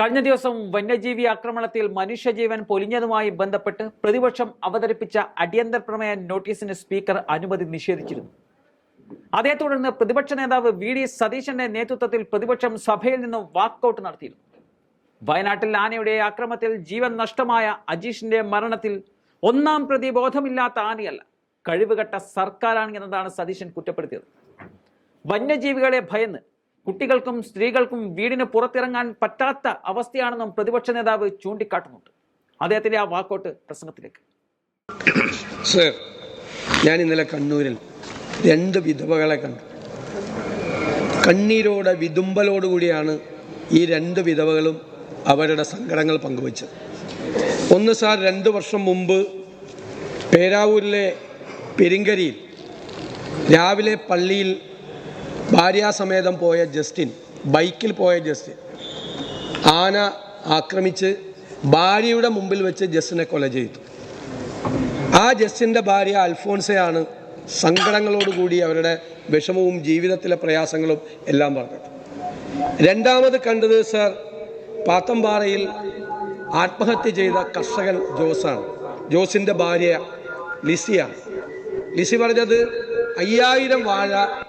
കഴിഞ്ഞ ദിവസം വന്യജീവി ആക്രമണത്തിൽ മനുഷ്യജീവൻ പൊലിഞ്ഞതുമായി ബന്ധപ്പെട്ട് പ്രതിപക്ഷം അവതരിപ്പിച്ച അടിയന്തര പ്രമേയ നോട്ടീസിന് സ്പീക്കർ അനുമതി നിഷേധിച്ചിരുന്നു. അതേ തുടർന്ന് പ്രതിപക്ഷ നേതാവ് വി ഡി സതീശന്റെ നേതൃത്വത്തിൽ പ്രതിപക്ഷം സഭയിൽ നിന്ന് വാക്കൌട്ട് നടത്തിയിരുന്നു. വയനാട്ടിൽ ആനയുടെ ആക്രമത്തിൽ ജീവൻ നഷ്ടമായ അജീഷിന്റെ മരണത്തിൽ ഒന്നാം പ്രതി ബോധമില്ലാത്ത ആനയല്ല കഴിവുകെട്ട സർക്കാരാണ് എന്നതാണ് സതീശൻ കുറ്റപ്പെടുത്തിയത്. വന്യജീവികളെ ഭയന്ന് കുട്ടികൾക്കും സ്ത്രീകൾക്കും വീടിന് പുറത്തിറങ്ങാൻ പറ്റാത്ത അവസ്ഥയാണെന്നും പ്രതിപക്ഷ നേതാവ് ചൂണ്ടിക്കാട്ടുന്നുണ്ട്. അദ്ദേഹത്തിന്റെ ആ വാക്കോട്ട് പ്രസംഗത്തിലേക്ക്. സർ ഞാൻ ഇന്നലെ കണ്ണൂരിൽ രണ്ട് വിധവകളെ കണ്ടു. കണ്ണീരോടെ വിതുമ്പലോടുകൂടിയാണ് ഈ രണ്ട് വിധവകളും അവരുടെ സങ്കടങ്ങൾ പങ്കുവച്ചത്. ഒന്ന് സാർ രണ്ട് വർഷം മുമ്പ് പേരാവൂരിലെ പെരിങ്കരിയിൽ രാവിലെ പള്ളിയിൽ ഭാര്യാസമേതം പോയ ജസ്റ്റിൻ ബൈക്കിൽ പോയ ജസ്റ്റിൻ. ആന ആക്രമിച്ച് ഭാര്യയുടെ മുമ്പിൽ വെച്ച് ജസ്റ്റിനെ കൊല ചെയ്തു. ആ ജസ്റ്റിന്റെ ഭാര്യ അൽഫോൺസയാണ് സങ്കടങ്ങളോടുകൂടി അവരുടെ വിഷമവും ജീവിതത്തിലെ പ്രയാസങ്ങളും എല്ലാം പറഞ്ഞത്. രണ്ടാമത് കണ്ടത് സർ പാത്തമ്പാറയിൽ ആത്മഹത്യ ചെയ്ത കർഷകൻ ജോസാണ്. ജോസിന്റെ ഭാര്യ ലിസിയാണ്. ലിസി പറഞ്ഞത് അയ്യായിരം വാഴ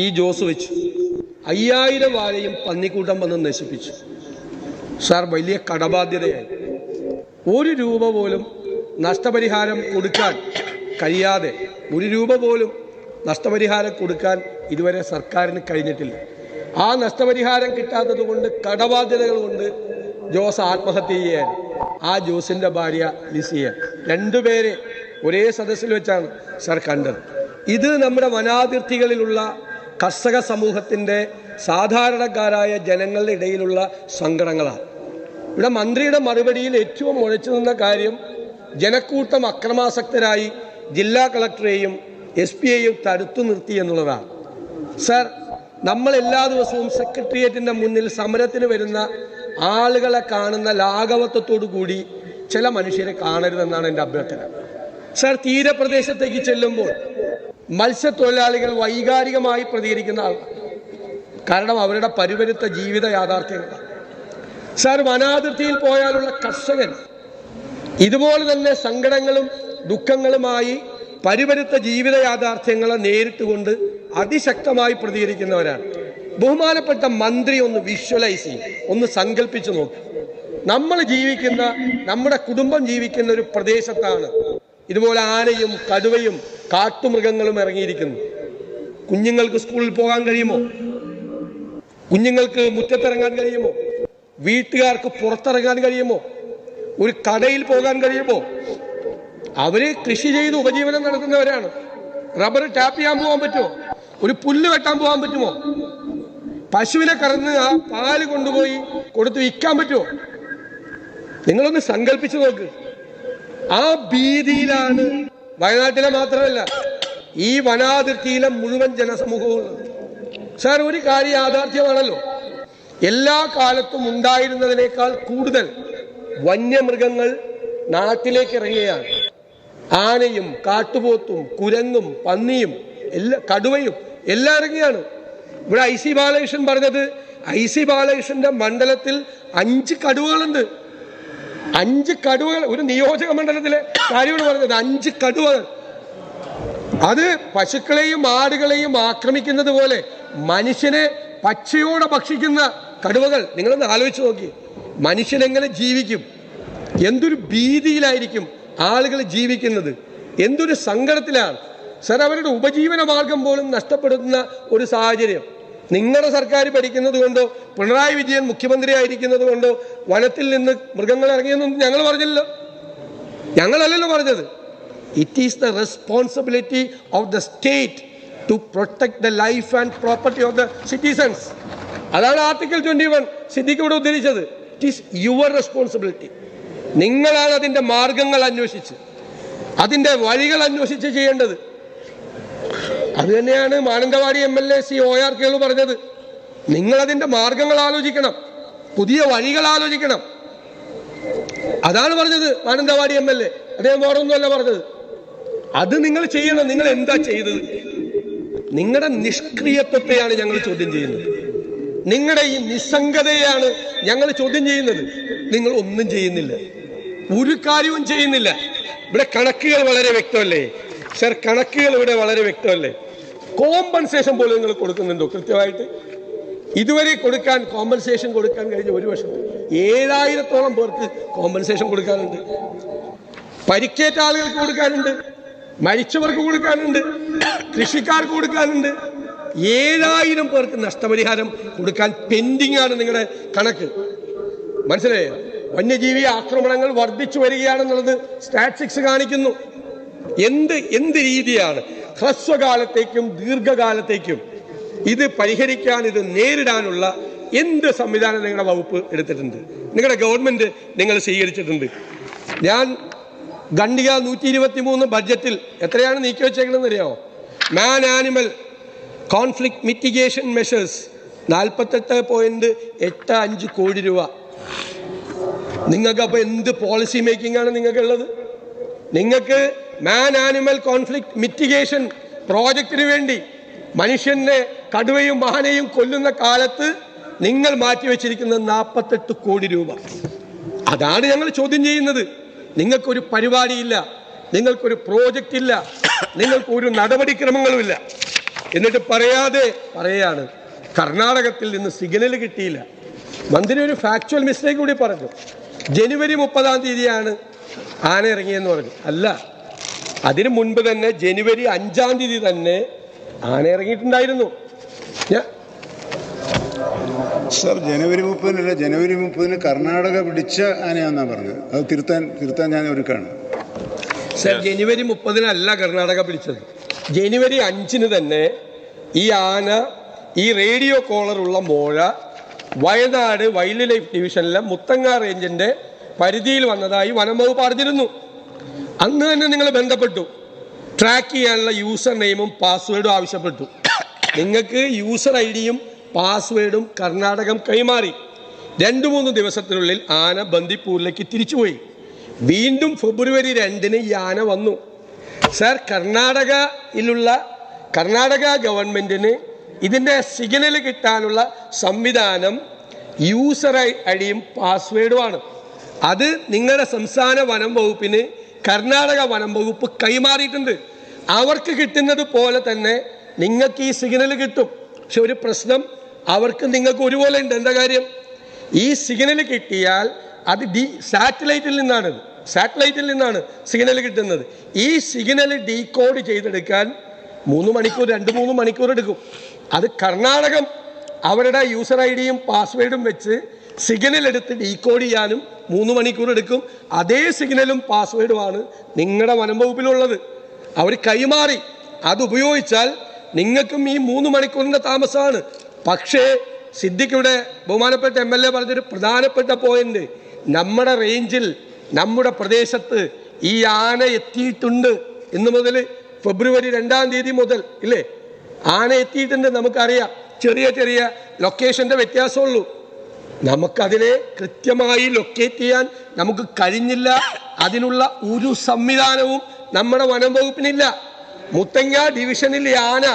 ഈ ജോസ് വെച്ചു അയ്യായിരം വാഴയും പന്നിക്കൂട്ടം വന്ന് നശിപ്പിച്ചു. സാർ വലിയ കടബാധ്യതയായി. ഒരു രൂപ പോലും നഷ്ടപരിഹാരം കൊടുക്കാൻ കഴിയാതെ ഒരു രൂപ പോലും നഷ്ടപരിഹാരം കൊടുക്കാൻ ഇതുവരെ സർക്കാരിന് കഴിഞ്ഞിട്ടില്ല. ആ നഷ്ടപരിഹാരം കിട്ടാത്തത് കൊണ്ട് കടബാധ്യതകൾ കൊണ്ട് ജോസ് ആത്മഹത്യ ചെയ്യാൻ ആ ജോസിന്റെ ഭാര്യ ലിസിയ. രണ്ടുപേരെ ഒരേ സദസ്സിൽ വെച്ചാണ് സാർ കണ്ടത്. ഇത് നമ്മുടെ വനാതിർത്തികളിലുള്ള കർഷക സമൂഹത്തിന്റെ സാധാരണക്കാരായ ജനങ്ങളുടെ ഇടയിലുള്ള സങ്കടങ്ങളാണ് ഇവിടെ മന്ത്രിയുടെ മറുപടിയിൽ ഏറ്റവും ഉഴച്ചു നിന്ന കാര്യം ജനക്കൂട്ടം അക്രമാസക്തരായി ജില്ലാ കളക്ടറെയും എസ് പി ഐയും തടുത്തു നിർത്തി എന്നുള്ളതാണ് സർ നമ്മൾ എല്ലാ ദിവസവും സെക്രട്ടേറിയറ്റിന്റെ മുന്നിൽ സമരത്തിന് വരുന്ന ആളുകളെ കാണുന്ന ലാഘവത്വത്തോടു കൂടി ചില മനുഷ്യരെ കാണരുതെന്നാണ് എന്റെ അഭ്യർത്ഥന. സർ തീരപ്രദേശത്തേക്ക് ചെല്ലുമ്പോൾ മത്സ്യത്തൊഴിലാളികൾ വൈകാരികമായി പ്രതികരിക്കുന്ന ആളാണ് കാരണം അവരുടെ പരിവരുത്ത ജീവിത യാഥാർത്ഥ്യങ്ങളാണ്. സാർ വനാതിർത്തിയിൽ പോയാലുള്ള കർഷകൻ ഇതുപോലെ തന്നെ സങ്കടങ്ങളും ദുഃഖങ്ങളുമായി പരിവരുത്ത ജീവിത യാഥാർത്ഥ്യങ്ങളെ നേരിട്ടുകൊണ്ട് അതിശക്തമായി പ്രതികരിക്കുന്നവരാണ്. ബഹുമാനപ്പെട്ട മന്ത്രി ഒന്ന് വിഷ്വലൈസ് ചെയ്യും. ഒന്ന് സങ്കല്പിച്ചു നോക്കും. നമ്മൾ ജീവിക്കുന്ന നമ്മുടെ കുടുംബം ജീവിക്കുന്ന ഒരു പ്രദേശത്താണ്. ഇതുപോലെ ആനയും കടുവയും കാട്ടുമൃഗങ്ങളും ഇറങ്ങിയിരിക്കുന്നു. കുഞ്ഞുങ്ങൾക്ക് സ്കൂളിൽ പോകാൻ കഴിയുമോ? കുഞ്ഞുങ്ങൾക്ക് മുറ്റത്തിറങ്ങാൻ കഴിയുമോ? വീട്ടുകാർക്ക് പുറത്തിറങ്ങാൻ കഴിയുമോ? ഒരു കടയിൽ പോകാൻ കഴിയുമോ? അവർ കൃഷി ചെയ്ത് ഉപജീവനം നടത്തുന്നവരാണ്. റബ്ബർ ടാപ്പ് ചെയ്യാൻ പോകാൻ പറ്റുമോ? ഒരു പുല്ല് വെട്ടാൻ പോകാൻ പറ്റുമോ? പശുവിനെ കറന്ന് ആ പാൽ കൊണ്ടുപോയി കൊടുത്ത് വിൽക്കാൻ പറ്റുമോ? നിങ്ങളൊന്ന് സങ്കല്പിച്ചു നോക്ക്. ആ ഭീതിയിലാണ് വയനാട്ടിലെ മാത്രമല്ല ഈ വനാതിർത്തിയിലെ മുഴുവൻ ജനസമൂഹവും സാർ ഒരു കാര്യം യാഥാർത്ഥ്യമാണല്ലോ. എല്ലാ കാലത്തും ഉണ്ടായിരുന്നതിനേക്കാൾ കൂടുതൽ വന്യമൃഗങ്ങൾ നാട്ടിലേക്ക് ഇറങ്ങുകയാണ്. ആനയും കാട്ടുപോത്തും കുരങ്ങും പന്നിയും എല്ലാ കടുവയും എല്ലാം ഇറങ്ങിയാണ് ഇവിടെ ഐ സി ബാലകൃഷ്ണൻ പറഞ്ഞത് ഐ സി ബാലകൃഷ്ണന്റെ മണ്ഡലത്തിൽ അഞ്ച് കടുവകളുണ്ട്. അഞ്ച് കടുവകൾ ഒരു നിയോജക മണ്ഡലത്തിലെ കാര്യമാണ് പറഞ്ഞത് അഞ്ച് കടുവകൾ. അത് പശുക്കളെയും ആടുകളെയും ആക്രമിക്കുന്നത് പോലെ മനുഷ്യനെ പച്ചയോടെ ഭക്ഷിക്കുന്ന കടുവകൾ. നിങ്ങളൊന്ന് ആലോചിച്ച് നോക്കി. മനുഷ്യനെങ്ങനെ ജീവിക്കും? എന്തൊരു ഭീതിയിലായിരിക്കും ആളുകൾ ജീവിക്കുന്നത്? എന്തൊരു സങ്കടത്തിലാണ്? സർ അവരുടെ ഉപജീവന മാർഗം പോലും നഷ്ടപ്പെടുത്തുന്ന ഒരു സാഹചര്യം. നിങ്ങളുടെ സർക്കാർ ഭരിക്കുന്നത് കൊണ്ടോ പിണറായി വിജയൻ മുഖ്യമന്ത്രി ആയിരിക്കുന്നത് കൊണ്ടോ വനത്തിൽ നിന്ന് മൃഗങ്ങൾ ഇറങ്ങിയെന്നൊന്നും ഞങ്ങൾ പറഞ്ഞില്ലല്ലോ. ഞങ്ങളല്ലല്ലോ പറഞ്ഞത്. It is the responsibility of the state to protect the life and property of the citizens അതാണ് ആർട്ടിക്കിൾ ട്വന്റി വൺ സിദ്ദിഖ് ഇവിടെ ഉദ്ദേശിച്ചത് ഇറ്റ് ഈസ് യുവർ റെസ്പോൺസിബിലിറ്റി നിങ്ങളാണ് അതിന്റെ മാർഗങ്ങൾ അന്വേഷിച്ച് അതിന്റെ വഴികൾ അന്വേഷിച്ച് ചെയ്യേണ്ടത്. അത് തന്നെയാണ് Mananthavady M L A C O R Kelu പറഞ്ഞത്. നിങ്ങൾ അതിന്റെ മാർഗങ്ങൾ ആലോചിക്കണം. പുതിയ വഴികൾ ആലോചിക്കണം. അതാണ് പറഞ്ഞത് മാനന്തവാടി എം എൽ എ. അദ്ദേഹം വേറൊന്നുമല്ല പറഞ്ഞത്. അത് നിങ്ങൾ ചെയ്യണം. നിങ്ങൾ എന്താ ചെയ്തത്? നിങ്ങളുടെ നിഷ്ക്രിയത്വത്തെയാണ് ഞങ്ങൾ ചോദ്യം ചെയ്യുന്നത്. നിങ്ങളുടെ ഈ നിസ്സംഗതയാണ് ഞങ്ങൾ ചോദ്യം ചെയ്യുന്നത്. നിങ്ങൾ ഒന്നും ചെയ്യുന്നില്ല. ഒരു കാര്യവും ചെയ്യുന്നില്ല. ഇവിടെ കണക്കുകൾ വളരെ വ്യക്തമല്ലേ? സർ കണക്കുകൾ ഇവിടെ വളരെ വ്യക്തമല്ലേ? കോമ്പൻസേഷൻ പോലും നിങ്ങൾ കൊടുക്കുന്നുണ്ടോ? കൃത്യമായിട്ട്? ഇതുവരെ കൊടുക്കാൻ കോമ്പൻസേഷൻ കൊടുക്കാൻ കഴിഞ്ഞ ഒരു വർഷത്തിൽ ഏഴായിരത്തോളം പേർക്ക് കോമ്പൻസേഷൻ കൊടുക്കാനുണ്ട്. പരിക്കേറ്റ ആളുകൾക്ക് കൊടുക്കാനുണ്ട്. മരിച്ചവർക്ക് കൊടുക്കാനുണ്ട്. കൃഷിക്കാർക്ക് കൊടുക്കാനുണ്ട്. ഏഴായിരം പേർക്ക് നഷ്ടപരിഹാരം കൊടുക്കാൻ പെൻഡിംഗ് ആണ് നിങ്ങളുടെ കണക്ക്. മനസ്സിലായോ? വന്യജീവി ആക്രമണങ്ങൾ വർദ്ധിച്ചു വരികയാണെന്നുള്ളത് സ്റ്റാറ്റിസ്റ്റിക്സ് കാണിക്കുന്നു. എന്ത് എന്ത് രീതിയാണ്? ഹ്രസ്വകാലത്തേക്കും ദീർഘകാലത്തേക്കും ഇത് പരിഹരിക്കാൻ ഇത് നേരിടാനുള്ള എന്ത് സംവിധാനം നിങ്ങളുടെ വകുപ്പ് എടുത്തിട്ടുണ്ട്? നിങ്ങളുടെ ഗവൺമെന്റ് നിങ്ങൾ സ്വീകരിച്ചിട്ടുണ്ട്. ഞാൻ ഖണ്ഡിക നൂറ്റി ഇരുപത്തി മൂന്ന് ബഡ്ജറ്റിൽ എത്രയാണ് നീക്കി വെച്ചേക്കണമെന്ന് അറിയാമോ? Man animal conflict mitigation measures നാൽപ്പത്തെട്ട് പോയിന്റ് എട്ട് അഞ്ച് കോടി രൂപ. നിങ്ങൾക്ക് അപ്പോൾ എന്ത് പോളിസി മേക്കിംഗ് ആണ് നിങ്ങൾക്കുള്ളത്? നിങ്ങൾക്ക് മാൻ ആനിമൽ കോൺഫ്ലിക്ട് മിറ്റിഗേഷൻ പ്രോജക്റ്റിന് വേണ്ടി മനുഷ്യനെ കടുവയും മാനയും കൊല്ലുന്ന കാലത്ത് നിങ്ങൾ മാറ്റിവെച്ചിരിക്കുന്ന നാൽപ്പത്തെട്ട് കോടി രൂപ. അതാണ് ഞങ്ങൾ ചോദ്യം ചെയ്യുന്നത്. നിങ്ങൾക്കൊരു പരിപാടിയില്ല നിങ്ങൾക്കൊരു പ്രോജക്റ്റ് ഇല്ല നിങ്ങൾക്ക് ഒരു നടപടിക്രമങ്ങളുമില്ല. എന്നിട്ട് പറയാതെ പറയാണ് കർണാടകത്തിൽ നിന്ന് സിഗ്നൽ കിട്ടിയില്ല. മന്ത്രി ഒരു ഫാക്ച്വൽ മിസ്റ്റേക്ക് കൂടി പറഞ്ഞു. ജനുവരി മുപ്പതാം തീയതിയാണ് ആന ഇറങ്ങിയെന്ന് പറഞ്ഞു. അല്ല അതിനു മുൻപ് തന്നെ ജനുവരി അഞ്ചാം തീയതി തന്നെ ആന ഇറങ്ങിയിട്ടുണ്ടായിരുന്നു സാർ ജനുവരി മുപ്പതിനല്ല ജനുവരി മുപ്പതിന് കർണാടക പിടിച്ച ആനയാന്നാ പറഞ്ഞത്. അത് തിരുത്താൻ തിരുത്താൻ ഞാൻ ഒരുക്കാണ്. സർ ജനുവരി മുപ്പതിനല്ല കർണാടക പിടിച്ചത്. ജനുവരി അഞ്ചിന് തന്നെ ഈ ആന ഈ റേഡിയോ കോളറുള്ള മോഴ വയനാട് വൈൽഡ് ലൈഫ് ഡിവിഷനിലെ മുത്തങ്ങ റേഞ്ചിന്റെ പരിധിയിൽ വന്നതായി വനം വകുപ്പ് അറിഞ്ഞിരുന്നു. അന്ന് തന്നെ നിങ്ങൾ ബന്ധപ്പെട്ടു. ട്രാക്ക് ചെയ്യാനുള്ള യൂസർ നെയിമും പാസ്വേഡും ആവശ്യപ്പെട്ടു. നിങ്ങൾക്ക് യൂസർ ഐ ഡിയും പാസ്വേഡും കർണാടകം കൈമാറി. രണ്ടു മൂന്ന് ദിവസത്തിനുള്ളിൽ ആന ബന്ദിപ്പൂരിലേക്ക് തിരിച്ചുപോയി. വീണ്ടും ഫെബ്രുവരി രണ്ടിന് ഈ ആന വന്നു. സർ കർണാടകയിലുള്ള കർണാടക ഗവൺമെന്റിന് ഇതിന്റെ സിഗ്നൽ കിട്ടാനുള്ള സംവിധാനം യൂസർ ഐ ഡിയും പാസ്വേഡുമാണ് അത് നിങ്ങളുടെ സംസ്ഥാന വനം വകുപ്പിന് കർണാടക വനം വകുപ്പ് കൈമാറിയിട്ടുണ്ട്. അവർക്ക് കിട്ടുന്നത് പോലെ തന്നെ നിങ്ങൾക്ക് ഈ സിഗ്നൽ കിട്ടും. പക്ഷെ ഒരു പ്രശ്നം അവർക്ക് നിങ്ങൾക്ക് ഒരുപോലെ ഉണ്ട്. എന്താ കാര്യം? ഈ സിഗ്നൽ കിട്ടിയാൽ അത് ഡി സാറ്റലൈറ്റിൽ നിന്നാണ്. സാറ്റലൈറ്റിൽ നിന്നാണ് സിഗ്നൽ കിട്ടുന്നത്. ഈ സിഗ്നൽ ഡീകോഡ് ചെയ്തെടുക്കാൻ മൂന്ന് മണിക്കൂർ രണ്ട് മൂന്ന് മണിക്കൂർ എടുക്കും. അത് കർണാടകം അവരുടെ യൂസർ ഐ ഡിയും പാസ്വേഡും വെച്ച് സിഗ്നൽ എടുത്ത് ഡീകോഡ് ചെയ്യാനും മൂന്ന് മണിക്കൂർ എടുക്കും. അതേ സിഗ്നലും പാസ്വേഡുമാണ് നിങ്ങളുടെ വനംവകുപ്പിലുള്ളത്. അവർ കൈമാറി. അത് ഉപയോഗിച്ചാൽ നിങ്ങൾക്കും ഈ മൂന്ന് മണിക്കൂറിന്റെ താമസമാണ് പക്ഷേ സിദ്ദിഖിയുടെ ബഹുമാനപ്പെട്ട എം എൽ എ പറഞ്ഞൊരു പ്രധാനപ്പെട്ട പോയിന്റ് നമ്മുടെ റേഞ്ചിൽ നമ്മുടെ പ്രദേശത്ത് ഈ ആന എത്തിയിട്ടുണ്ട് ഇന്ന് മുതൽ ഫെബ്രുവരി രണ്ടാം തീയതി മുതൽ ഇല്ലേ? ആന എത്തിയിട്ടുണ്ട് നമുക്കറിയാം. ചെറിയ ചെറിയ ലൊക്കേഷന്റെ വ്യത്യാസമുള്ളൂ. നമുക്കതിനെ കൃത്യമായി ലൊക്കേറ്റ് ചെയ്യാൻ നമുക്ക് കഴിഞ്ഞില്ല. അതിനുള്ള ഒരു സംവിധാനവും നമ്മുടെ വനം വകുപ്പിനില്ല. മുത്തങ്ങ ഡിവിഷനിൽ ആന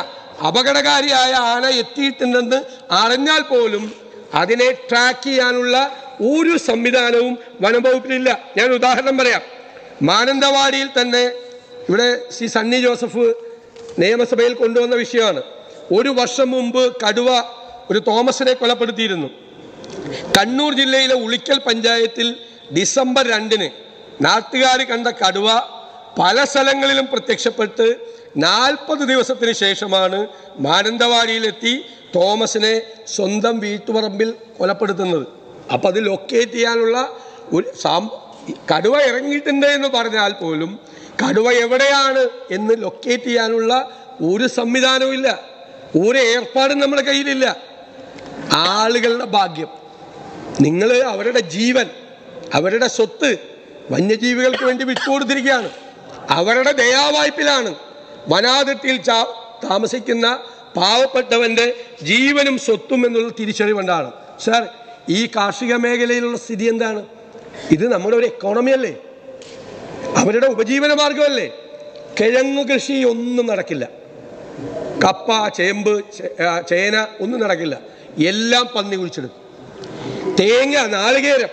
അപകടകാരിയായ ആന എത്തിയിട്ടുണ്ടെന്ന് അറിഞ്ഞാൽ പോലും അതിനെ ട്രാക്ക് ചെയ്യാനുള്ള ഒരു സംവിധാനവും വനം വകുപ്പിനില്ല. ഞാൻ ഉദാഹരണം പറയാം. മാനന്തവാടിയിൽ തന്നെ ഇവിടെ ശ്രീ സണ്ണി ജോസഫ് നിയമസഭയിൽ കൊണ്ടുവന്ന വിഷയമാണ്. ഒരു വർഷം മുമ്പ് കടുവ ഒരു തോമസിനെ കൊലപ്പെടുത്തിയിരുന്നു. കണ്ണൂർ ജില്ലയിലെ ഉളിക്കൽ പഞ്ചായത്തിൽ ഡിസംബർ രണ്ടിന് നാട്ടുകാർ കണ്ട കടുവ പല സ്ഥലങ്ങളിലും പ്രത്യക്ഷപ്പെട്ട് നാൽപ്പത് ദിവസത്തിന് ശേഷമാണ് മാനന്തവാടിയിലെത്തി തോമസിനെ സ്വന്തം വീട്ടുപറമ്പിൽ കൊലപ്പെടുത്തുന്നത്. അപ്പം അത് ലൊക്കേറ്റ് ചെയ്യാനുള്ള ഒരു സാം കടുവ ഇറങ്ങിയിട്ടുണ്ട് എന്ന് പറഞ്ഞാൽ പോലും കടുവ എവിടെയാണ് എന്ന് ലൊക്കേറ്റ് ചെയ്യാനുള്ള ഒരു സംവിധാനവും ഇല്ല. ഒരു ഏർപ്പാടും നമ്മുടെ കയ്യിലില്ല. ആളുകളുടെ ഭാഗ്യം. നിങ്ങൾ അവരുടെ ജീവൻ അവരുടെ സ്വത്ത് വന്യജീവികൾക്ക് വേണ്ടി വിട്ടുകൊടുത്തിരിക്കുകയാണ്. അവരുടെ ദയാവായ്പിലാണ് വനാതിർത്തിയിൽ ചാ താമസിക്കുന്ന പാവപ്പെട്ടവന്റെ ജീവനും സ്വത്തും എന്നുള്ള തിരിച്ചറിവുണ്ടാണ് സാർ ഈ കാർഷിക മേഖലയിലുള്ള സ്ഥിതി എന്താണ്? ഇത് നമ്മുടെ ഒരു എക്കോണമി അല്ലേ? അവരുടെ ഉപജീവന മാർഗമല്ലേ കിഴങ്ങ് കൃഷി ഒന്നും നടക്കില്ല. കപ്പ ചേമ്പ് ചേന ഒന്നും നടക്കില്ല. എല്ലാം പന്നി കുഴിച്ചെടുക്കും തേങ്ങ നാളികേരം.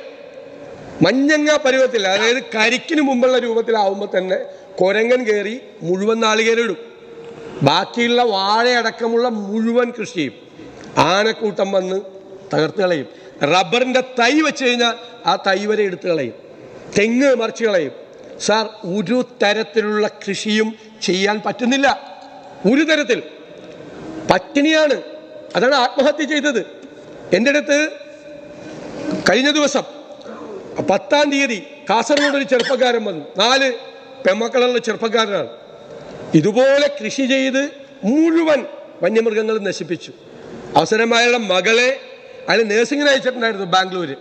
മഞ്ഞങ്ങ പരുവത്തിൽ അതായത് കരിക്കിന് മുമ്പുള്ള രൂപത്തിലാവുമ്പോൾ തന്നെ കൊരങ്ങൻ കയറി മുഴുവൻ നാളികേരം ഇടും. ബാക്കിയുള്ള വാഴയടക്കമുള്ള മുഴുവൻ കൃഷിയും ആനക്കൂട്ടം വന്ന് തകർത്ത് കളയും. റബ്ബറിന്റെ തൈ വെച്ച് കഴിഞ്ഞാൽ ആ തൈ വരെ എടുത്തു കളയും. തെങ്ങ് മറിച്ച് കളയും. സാർ ഒരു തരത്തിലുള്ള കൃഷിയും ചെയ്യാൻ പറ്റുന്നില്ല. ഒരു തരത്തിൽ. പട്ടിണിയാണ്. അതാണ് ആത്മഹത്യ ചെയ്തത്. എന്റെ അടുത്ത് കഴിഞ്ഞ ദിവസം പത്താം തീയതി കാസർഗോഡ് ഒരു ചെറുപ്പക്കാരൻ വന്നു. നാല് പെമ്മക്കളുള്ള ചെറുപ്പക്കാരനാണ്. ഇതുപോലെ കൃഷി ചെയ്ത് മുഴുവൻ വന്യമൃഗങ്ങൾ നശിപ്പിച്ചു. അവസരമായുള്ള മകളെ അയാൾ നേഴ്സിങ്ങിന് അയച്ചിട്ടുണ്ടായിരുന്നു ബാംഗ്ലൂര്.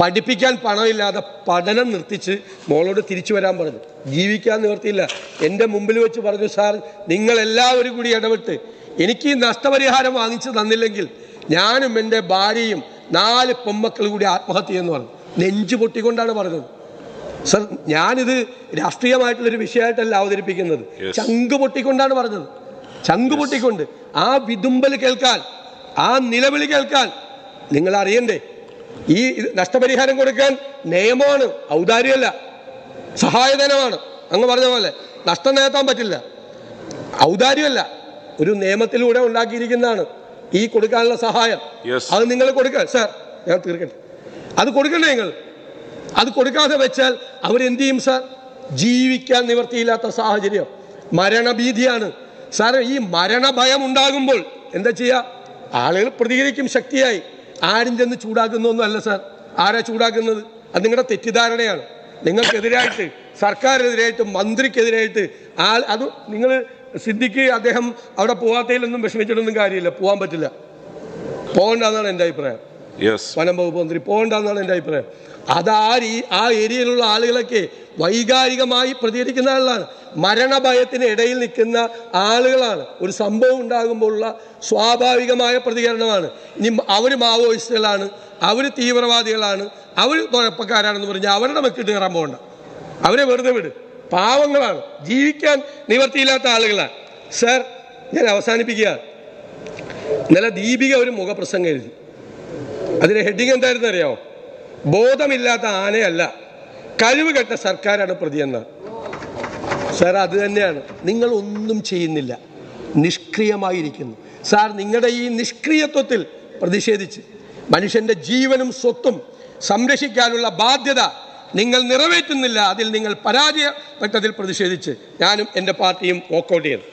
പഠിപ്പിക്കാൻ പണമില്ലാതെ പഠനം നിർത്തിച്ച് മോളോട് തിരിച്ചു വരാൻ പറഞ്ഞു. ജീവിക്കാൻ നിവർത്തിയില്ല. എന്റെ മുമ്പിൽ വെച്ച് പറഞ്ഞു സാർ നിങ്ങളെല്ലാവരും കൂടി ഇടപെട്ട് എനിക്ക് നഷ്ടപരിഹാരം വാങ്ങിച്ചു തന്നില്ലെങ്കിൽ ഞാനും എന്റെ ഭാര്യയും നാല് പൊമ്മക്കൾ കൂടി ആത്മഹത്യ എന്ന് പറഞ്ഞു. നെഞ്ചു പൊട്ടിക്കൊണ്ടാണ് പറഞ്ഞത്. സർ ഞാനിത് രാഷ്ട്രീയമായിട്ടുള്ളൊരു വിഷയമായിട്ടല്ല അവതരിപ്പിക്കുന്നത്. ചങ്ക് പൊട്ടിക്കൊണ്ടാണ് പറഞ്ഞത്. ചങ്ക് പൊട്ടിക്കൊണ്ട് ആ വിതുമ്പൽ കേൾക്കാൻ ആ നിലവിളി കേൾക്കാൻ നിങ്ങൾ അറിയണ്ടേ ഈ നഷ്ടപരിഹാരം കൊടുക്കാൻ നിയമമാണ് ഔദാര്യമല്ല. സഹായധനമാണ്. അങ്ങ് പറഞ്ഞ പോലെ നഷ്ടം നികത്താൻ പറ്റില്ല. ഔദാര്യമല്ല. ഒരു നിയമത്തിലൂടെ ഉണ്ടാക്കിയിരിക്കുന്നതാണ്. ഈ കൊടുക്കാനുള്ള സഹായം. അത് നിങ്ങൾ കൊടുക്കുക സാർ ഞാൻ തീർക്കട്ടെ. അത് കൊടുക്കണ്ടേ നിങ്ങൾ? അത് കൊടുക്കാതെ വെച്ചാൽ അവരെന്ത് ചെയ്യും സാർ? ജീവിക്കാൻ നിവർത്തിയില്ലാത്ത സാഹചര്യം. മരണഭീതിയാണ്. സാർ ഈ മരണഭയം ഉണ്ടാകുമ്പോൾ എന്താ ചെയ്യുക ആളുകൾ പ്രതികരിക്കും ശക്തിയായി. ആരും ചെന്ന് ചൂടാക്കുന്നൊന്നുമല്ല സാർ. ആരാ ചൂടാക്കുന്നത്? അത് നിങ്ങളുടെ തെറ്റിദ്ധാരണയാണ്. നിങ്ങൾക്കെതിരായിട്ട് സർക്കാരിനെതിരായിട്ട് മന്ത്രിക്കെതിരായിട്ട് ആൾ അത് നിങ്ങൾ സിദ്ദിഖ് അദ്ദേഹം അവിടെ പോവാത്തതിലൊന്നും വിഷമിച്ചിട്ടൊന്നും കാര്യമില്ല. പോകാൻ പറ്റില്ല. പോകണ്ടെന്നാണ് എന്റെ അഭിപ്രായം. വനം വകുപ്പ് മന്ത്രി പോകണ്ടെന്നാണ് എന്റെ അഭിപ്രായം. അത് ആ രീ ആ ഏരിയയിലുള്ള ആളുകളൊക്കെ വൈകാരികമായി പ്രതികരിക്കുന്ന ആളാണ്. മരണഭയത്തിന് ഇടയിൽ നിൽക്കുന്ന ആളുകളാണ്. ഒരു സംഭവം ഉണ്ടാകുമ്പോഴുള്ള സ്വാഭാവികമായ പ്രതികരണമാണ്. ഇനി അവർ മാവോയിസ്റ്റുകളാണ് അവർ തീവ്രവാദികളാണ് അവർ കുഴപ്പക്കാരാണെന്ന് പറഞ്ഞാൽ അവരുടെ മെക്കിട്ട് കയറാൻ പോകണ്ട. അവരെ വെറുതെ വിട്. പാവങ്ങളാണ്. ജീവിക്കാൻ നിവർത്തിയില്ലാത്ത ആളുകളാണ് സർ ഞാൻ അവസാനിപ്പിക്കുക. ഇന്നലെ ദീപിക ഒരു മുഖപ്രസംഗം എഴുതി. അതിന് ഹെഡിങ് എന്തായിരുന്നു അറിയാമോ ബോധമില്ലാത്ത ആനയല്ല. കഴിവ് കെട്ട സർക്കാരാണ് പ്രതിയെന്ന് സാർ അത് തന്നെയാണ്. നിങ്ങൾ ഒന്നും ചെയ്യുന്നില്ല. നിഷ്ക്രിയമായിരിക്കുന്നു. സാർ നിങ്ങളുടെ ഈ നിഷ്ക്രിയത്വത്തിൽ പ്രതിഷേധിച്ച് മനുഷ്യന്റെ ജീവനും സ്വത്തും സംരക്ഷിക്കാനുള്ള ബാധ്യത നിങ്ങൾ നിറവേറ്റുന്നില്ല അതിൽ നിങ്ങൾ പരാജയപ്പെട്ടതിൽ പ്രതിഷേധിച്ച് ഞാനും എന്റെ പാർട്ടിയും വോക്കൗട്ട് ചെയ്തു.